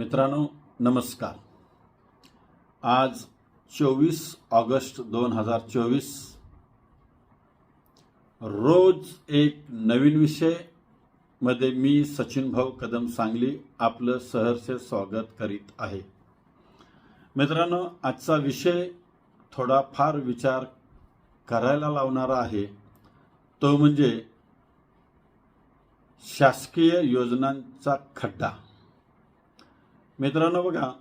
मित्रांनो नमस्कार. आज चोवीस ऑगस्ट दोन हजार चोवीस. रोज एक नवीन विषयमध्ये मी सचिन भाऊ कदम सांगली आपलं सहर्ष स्वागत करीत आहे. मित्रांनो आजचा विषय थोडा फार विचार करायला लावणारा आहे. तो म्हणजे शासकीय योजनांचा खड्डा. मित्रांनो बघा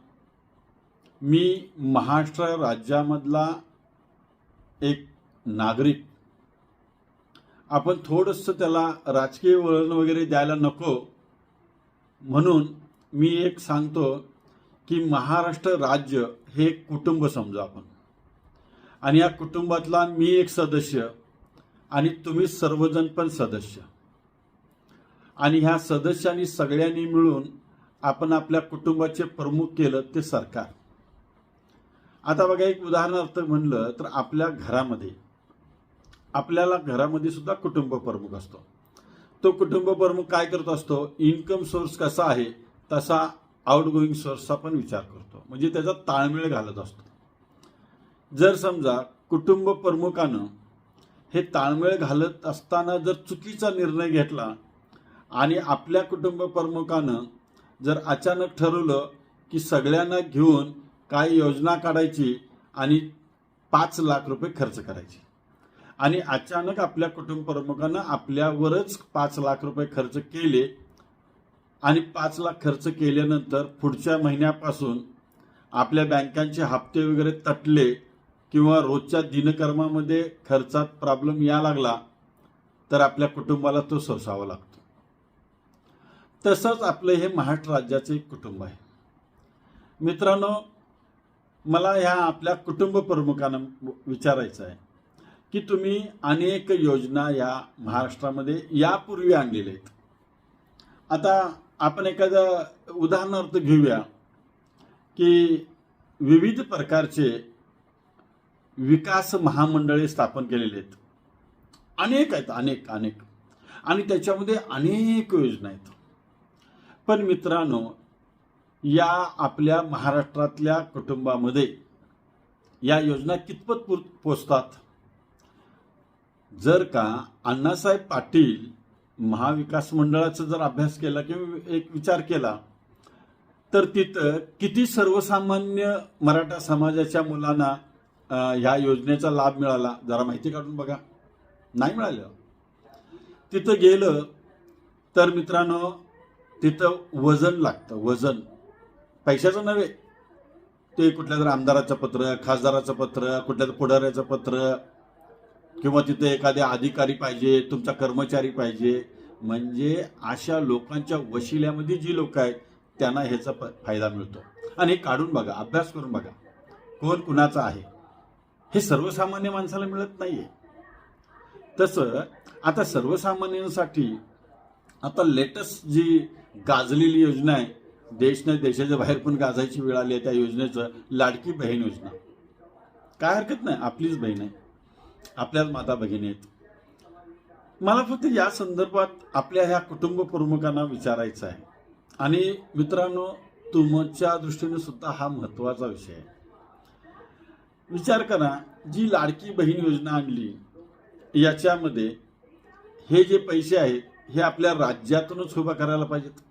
मी महाराष्ट्र राज्यामधला एक नागरिक. आपण थोडंसं त्याला राजकीय वळण वगैरे द्यायला नको. म्हणून मी एक सांगतो की महाराष्ट्र राज्य हे एक कुटुंब समजा आपण. आणि या कुटुंबातला मी एक सदस्य आणि तुम्ही सर्वजण पण सदस्य. आणि ह्या सदस्यांनी सगळ्यांनी मिळून आपण आपल्या कुटुंबाचे प्रमुख केलं ते सरकार. आता बघा एक उदाहरणार्थ म्हणलं तर आपल्या घरामध्ये आपल्याला घरामध्ये सुद्धा कुटुंब प्रमुख असतो. तो कुटुंब प्रमुख काय करत असतो? इन्कम सोर्स कसा आहे तसा आउटगोईंग सोर्सचा पण विचार करतो. म्हणजे त्याचा ताळमेळ घालत असतो. जर समजा कुटुंब प्रमुखानं हे ताळमेळ घालत असताना जर चुकीचा निर्णय घेतला आणि आपल्या कुटुंब प्रमुखानं जर अचानक ठरवलं की सगळ्यांना घेऊन काय योजना काढायची आणि पाच लाख रुपये खर्च करायचे. आणि अचानक आपल्या कुटुंब प्रमुखानं आपल्यावरच पाच लाख रुपये खर्च केले आणि पाच लाख खर्च केल्यानंतर पुढच्या महिन्यापासून आपल्या बँकांचे हप्ते वगैरे तटले किंवा रोजच्या दिनकर्मामध्ये खर्चात प्रॉब्लेम या लागला तर आपल्या कुटुंबाला तो सोसावा लागतो. तसंच आपलं हे महाराष्ट्र राज्याचे एक कुटुंब आहे. मित्रांनो मला ह्या आपल्या कुटुंब प्रमुखांना विचारायचं आहे की तुम्ही अनेक योजना या महाराष्ट्रामध्ये यापूर्वी आणलेल्या आहेत आता आपण एखादं उदाहरणार्थ घेऊया की विविध प्रकारचे विकास महामंडळे स्थापन केलेले आहेत अनेक आहेत अनेक अनेक. आणि त्याच्यामध्ये अनेक योजना आहेत. पण मित्रांनो या आपल्या महाराष्ट्रातल्या कुटुंबामध्ये या योजना कितपत पो पोचतात? जर का अण्णासाहेब पाटील महाविकास मंडळाचा जर अभ्यास केला किंवा एक विचार केला तर तिथं किती सर्वसामान्य मराठा समाजाच्या मुलांना ह्या योजनेचा लाभ मिळाला? जरा माहिती काढून बघा. नाही मिळालं. तिथं गेलं तर मित्रांनो तिथं वजन लागतं वजन. पैशाचं नव्हे. ते कुठल्या तरी आमदाराचं पत्र खासदाराचं पत्र कुठल्या तरी पुढाऱ्याचं पत्र किंवा तिथे एखादे अधिकारी पाहिजे तुमचा कर्मचारी पाहिजे. म्हणजे अशा लोकांच्या वशिल्यामध्ये जी लोक आहेत त्यांना ह्याचा प- फायदा मिळतो. आणि हे काढून बघा अभ्यास करून बघा. कोण कुणाचा आहे? हे सर्वसामान्य माणसाला मिळत नाही आहे तसं आता सर्वसामान्यांसाठी आता लेटेस्ट जी गाजलेली योजना आहे देश नाही देशाच्या बाहेर पण गाजायची वेळ आली आहे त्या योजनेचं लाडकी बहीण योजना. काय हरकत नाही आपलीच बहीण आहे. आपल्याच माता भगिनी आहेत. मला फक्त या संदर्भात आपल्या ह्या कुटुंब प्रमुखांना विचारायचं आहे. आणि मित्रांनो तुमच्या दृष्टीने सुद्धा हा महत्त्वाचा विषय आहे. विचार करा जी लाडकी बहीण योजना आणली याच्यामध्ये हे जे पैसे आहेत हे आपल्या राज्यातूनच उभा करायला पाहिजेत.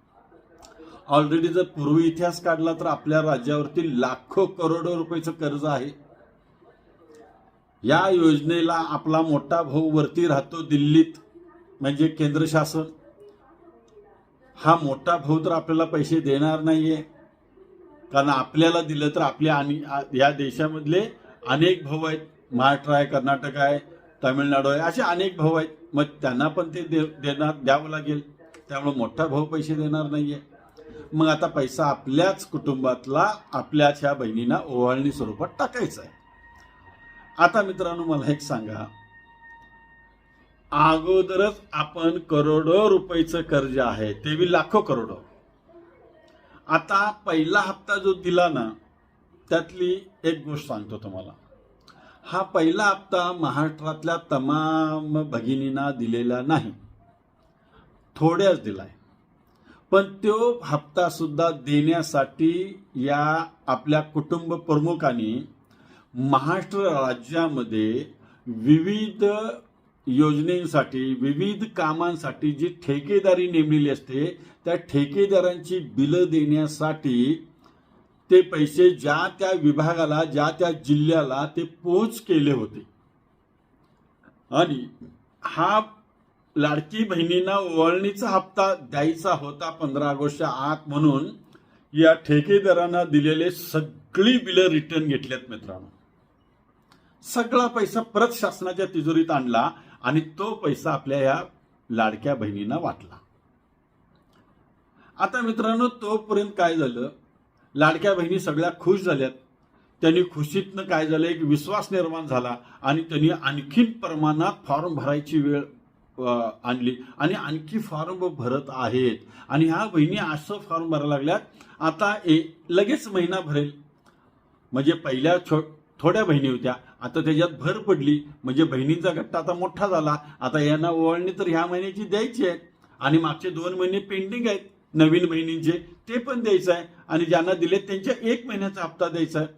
ऑलरेडी जर पूर्वी इतिहास काढला तर आपल्या राज्यावरती लाखो करोडो रुपयाचं कर्ज आहे. या योजनेला आपला मोठा भाऊ वरती राहतो दिल्लीत म्हणजे केंद्र शासन. हा मोठा भाऊ तर आपल्याला पैसे देणार नाहीये. कारण आपल्याला दिलं तर आपल्या आणि या देशामधले अनेक भाऊ आहेत. महाराष्ट्र आहे कर्नाटक आहे तामिळनाडू आहे असे अनेक भाऊ आहेत. मग त्यांना पण ते दे देणार द्यावं लागेल. त्यामुळे मोठा भाऊ पैसे देणार नाहीये. मग आता पैसा आपल्याच कुटुंबातला आपल्याच ह्या बहिणींना ओवाळणी स्वरूपात टाकायचा आहे. आता मित्रांनो मला एक सांगा. अगोदरच आपण करोडो रुपयेचं कर्ज आहे ते बी लाखो करोडो. आता पहिला हप्ता जो दिला ना त्यातली एक गोष्ट सांगतो तुम्हाला. हा पहिला हप्ता महाराष्ट्रातल्या तमाम भगिनींना दिलेला नाही. थोड्याच दिलाय. पण तो हप्ता सुद्धा देण्यासाठी या आपल्या कुटुंब प्रमुखांनी महाराष्ट्र राज्यामध्ये विविध योजनेसाठी विविध कामांसाठी जी ठेकेदारी नेमलेली असते त्या ठेकेदारांची बिलं देण्यासाठी ते पैसे ज्या त्या विभागाला ज्या त्या जिल्ह्याला ते पोच केले होते. आणि हा लाडकी बहिणींना वळणीचा हप्ता द्यायचा होता पंधरा ऑगस्टच्या आत म्हणून या ठेकेदारांना दिलेले सगळी बिलं रिटर्न घेतल्यात मित्रांनो. सगळा पैसा परत शासनाच्या तिजोरीत आणला आणि तो पैसा आपल्या या लाडक्या बहिणींना वाटला. आता मित्रांनो तोपर्यंत काय झालं? लाडक्या बहिणी सगळ्या खुश झाल्यात. त्यांनी खुशीतनं काय झालं? एक विश्वास निर्माण झाला आणि त्यांनी आणखीन प्रमाणात फॉर्म भरायची वेळ आणली. आणि आणखी फॉर्म भरत आहेत. आणि ह्या बहिणी असं फॉर्म भरायला लागल्यात आता ए लगेच महिना भरेल. म्हणजे पहिल्या छो थोड्या बहिणी होत्या. आता त्याच्यात भर पडली. म्हणजे बहिणींचा गट्टा आता मोठा झाला. आता यांना ओवाळणी तर ह्या महिन्याची द्यायची आहे. आणि मागचे दोन महिने पेंडिंग आहेत. नवीन बहिणींचे ते पण द्यायचं आहे. आणि ज्यांना दिलेत त्यांच्या एक महिन्याचा हप्ता द्यायचा आहे.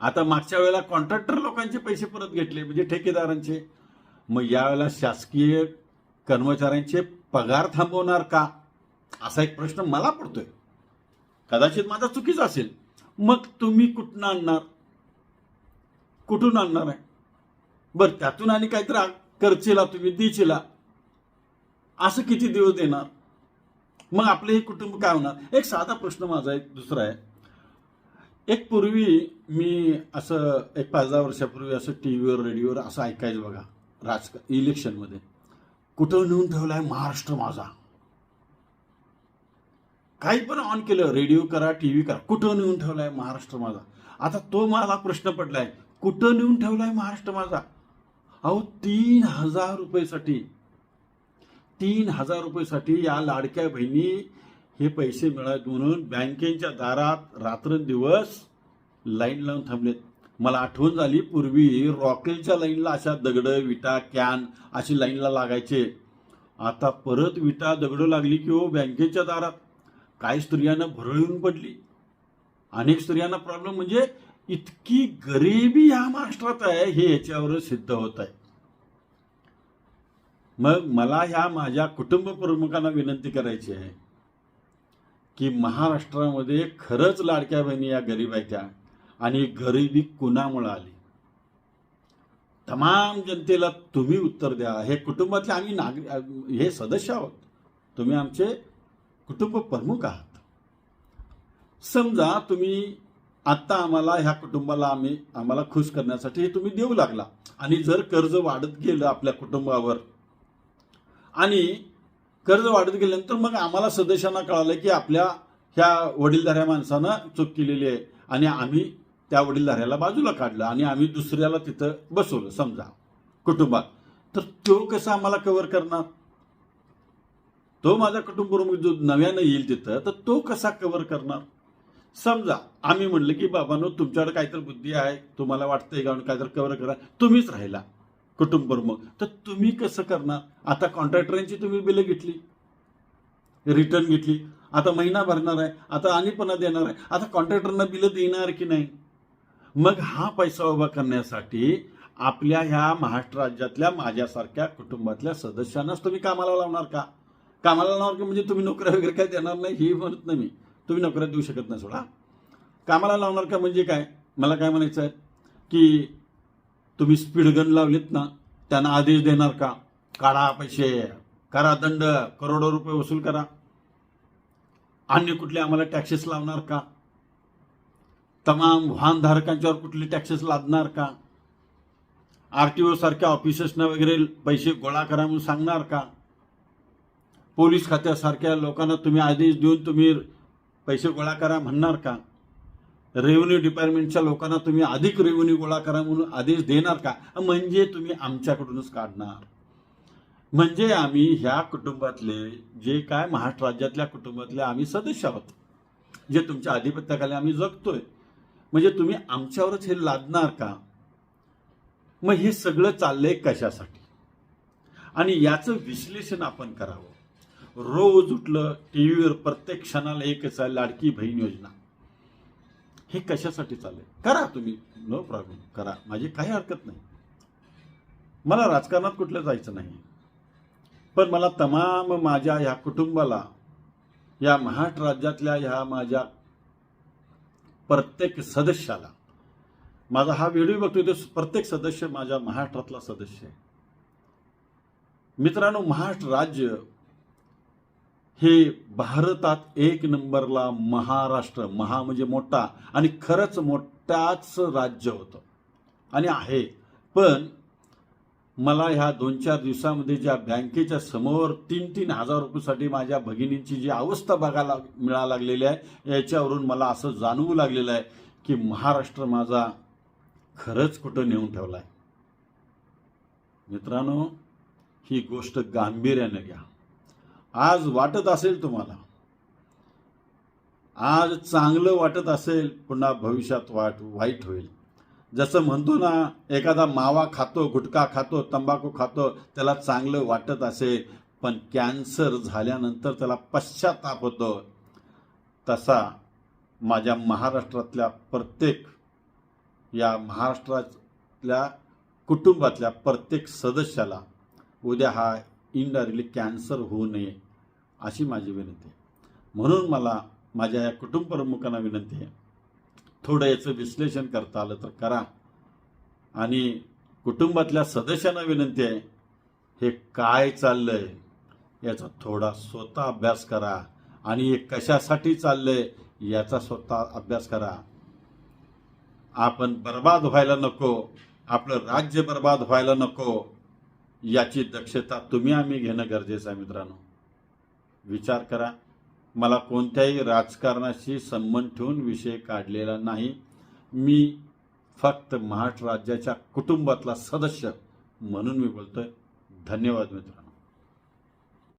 आता मागच्या वेळेला कॉन्ट्रॅक्टर लोकांचे पैसे परत घेतले म्हणजे ठेकेदारांचे. मग यावेळेला शासकीय कर्मचाऱ्यांचे पगार थांबवणार का? असा एक प्रश्न मला पडतोय. कदाचित माझा चुकीचा असेल. मग तुम्ही कुठून आणणार? कुठून आणणार आहे? बरं त्यातून आणि काहीतरी आ- करचेला तुम्ही देचेला. असं किती दिवस देणार? मग आपले हे कुटुंब काय होणार? एक साधा प्रश्न माझा एक दुसरा आहे. एक पूर्वी मी असं एक पाच दहा वर्षापूर्वी असं टी व्हीवर रेडिओवर असं ऐकायचं बघा राजक इलेक्शनमध्ये. कुठं नेऊन ठेवलाय महाराष्ट्र माझा? काही पण ऑन केलं रेडिओ करा टी व्ही करा कुठं नेऊन ठेवलाय महाराष्ट्र माझा? आता तो मला प्रश्न पडलाय कुठं नेऊन ठेवला आहे महाराष्ट्र माझा? अहो तीन हजार रुपयेसाठी तीन हजार रुपयेसाठी या लाडक्या बहिणी हे पैसे मिळत म्हणून बँकेच्या दारात रात्रंदिवस लाईन लावून थांबलेत. मला आठवण झाली पूर्वी रॉकेलच्या लाईनला अशा दगडं विटा कॅन अशी लाईनला लागायचे. आता परत विटा दगडं लागली की हो बँकेच्या दारात. काही स्त्रियांना भरळून पडली. अनेक स्त्रियांना प्रॉब्लेम म्हणजे इतकी गरिबी या महाराष्ट्रात आहे हे याच्यावर सिद्ध होत आहे. मग मला ह्या माझ्या कुटुंब प्रमुखांना विनंती करायची आहे की महाराष्ट्रामध्ये खरंच लाडक्या बहिणी या गरीब आहेत त्या. आणि गरिबी कुणामुळे आली? तमाम जनतेला तुम्ही उत्तर द्या. हे कुटुंबातले आम्ही नागरिक हे सदस्य आहोत. तुम्ही आमचे कुटुंब प्रमुख आहात. समजा तुम्ही आत्ता आम्हाला ह्या कुटुंबाला आम्ही आम्हाला खुश करण्यासाठी हे तुम्ही देऊ लागला. आणि जर कर्ज वाढत गेलं आपल्या कुटुंबावर आणि कर्ज वाढत गेल्यानंतर मग आम्हाला सदस्यांना कळालं की आपल्या ह्या वडीलधाऱ्या माणसानं चूक केलेली आहे. आणि आम्ही त्या वडीलधाऱ्याला बाजूला काढलं आणि आम्ही दुसऱ्याला तिथं बसवलं समजा कुटुंबात. तर तो कसा आम्हाला कव्हर करणार? तो माझा कुटुंब जो नव्यानं येईल तिथं तर तो कसा कव्हर करणार? समजा आम्ही म्हणलं की बाबांनो तुमच्याकडे काहीतरी बुद्धी आहे तुम्हाला वाटतंय का काहीतरी कव्हर करा तुम्हीच राहिला. कुटुंब मग तर तुम्ही कसं करणार? आता कॉन्ट्रॅक्टरांची तुम्ही बिलं घेतली. रिटर्न घेतली. आता महिना भरणार आहे. आता आणि देणार आहे. आता कॉन्ट्रॅक्टरना बिलं देणार की नाही? मग हा पैसा उभा करण्यासाठी आपल्या ह्या महाराष्ट्र राज्यातल्या माझ्यासारख्या कुटुंबातल्या सदस्यांनाच तुम्ही कामाला लावणार का? कामाला लावणार का म्हणजे तुम्ही नोकऱ्या वगैरे काय देणार नाही? हे म्हणत नाही मी. तुम्ही नोकऱ्या देऊ शकत नाही सोडा. कामाला लावणार का म्हणजे काय? मला काय म्हणायचं आहे की तुम्ही स्पीड गन लावलेत ना त्यांना आदेश देणार का? काढा पैसे करा दंड करोडो रुपये वसूल करा. अन्य कुठले आम्हाला टॅक्सेस लावणार का? तमाम वाहनधारकांच्यावर कुठले टॅक्सेस लादणार का? आर टी ओ सारख्या ऑफिसर्सना वगैरे पैसे गोळा करा म्हणून सांगणार का? पोलीस खात्यासारख्या लोकांना तुम्ही आदेश देऊन तुम्ही पैसे गोळा करा म्हणणार का? रेव्हेन्यू डिपार्टमेंटच्या लोकांना तुम्ही अधिक रेव्हेन्यू गोळा करा म्हणून आदेश देणार का? म्हणजे तुम्ही आमच्याकडूनच काढणार. म्हणजे आम्ही ह्या कुटुंबातले जे काय महाराष्ट्र राज्यातल्या कुटुंबातले आम्ही सदस्य आहोत जे तुमच्या आधिपत्याखाली आम्ही जगतोय. म्हणजे तुम्ही आमच्यावरच हे लादणार का? मग हे सगळं चाललंय कशासाठी? आणि याचं विश्लेषण आपण करावं. रोज उठलं टी व्हीवर प्रत्येक क्षणाला एकच आहे लाडकी बहीण योजना. हे कशासाठी चाललंय? करा तुम्ही. No problem. करा. माझी काही हरकत नाही. मला राजकारणात कुठलं जायचं नाही. पण मला तमाम माझ्या ह्या कुटुंबाला या महाराष्ट्र राज्यातल्या ह्या माझ्या प्रत्येक सदस्याला माझा हा व्हिडिओ बघतोय तो प्रत्येक सदस्य माझ्या महाराष्ट्रातला सदस्य आहे. मित्रांनो महाराष्ट्र राज्य हे भारतात एक नंबरला महाराष्ट्र महा म्हणजे मोठा आणि खरंच मोठाच राज्य होतं. आणि आहे. पण मला ह्या दोन चार दिवसामध्ये ज्या बँकेच्या समोर तीन तीन हजार रुपयेसाठी माझ्या भगिनींची जी अवस्था बघायला मिळायला लागलेली आहे याच्यावरून मला असं जाणवू लागलेलं आहे की महाराष्ट्र माझा खरंच कुठं नेऊन ठेवला आहे मित्रांनो ही गोष्ट गांभीर्याने घ्या. आज वाटत असेल तुम्हाला. आज चांगलं वाटत असेल पुन्हा भविष्यात वाट वाईट होईल. जसं म्हणतो ना एखादा मावा खातो गुटखा खातो तंबाखू खातो त्याला चांगलं वाटत असेल पण कॅन्सर झाल्यानंतर त्याला पश्चाताप होतो. तसा माझ्या महाराष्ट्रातल्या प्रत्येक या महाराष्ट्रातल्या कुटुंबातल्या प्रत्येक सदस्याला उद्या हा इनडायरेक्टली कॅन्सर होऊ नये अशी माझी विनंती आहे. म्हणून मला माझ्या या कुटुंब प्रमुखांना विनंती आहे थोडं याचं विश्लेषण करता आलं तर करा. आणि कुटुंबातल्या सदस्यांना विनंती आहे हे काय चाललं आहे याचा थोडा स्वतः अभ्यास करा. आणि हे कशासाठी चाललंय याचा स्वतः अभ्यास करा. आपण बर्बाद व्हायला नको आपलं राज्य बर्बाद व्हायला नको याची दक्षता तुम्ही आम्ही घेणं गरजेचं आहे मित्रांनो. विचार करा. मला कोणत्याही राजकारणाशी संबंध ठेवून विषय काढलेला नाही. मी फक्त महाराष्ट्र राज्याच्या कुटुंबातला सदस्य म्हणून मी बोलतोय. धन्यवाद मित्रांनो.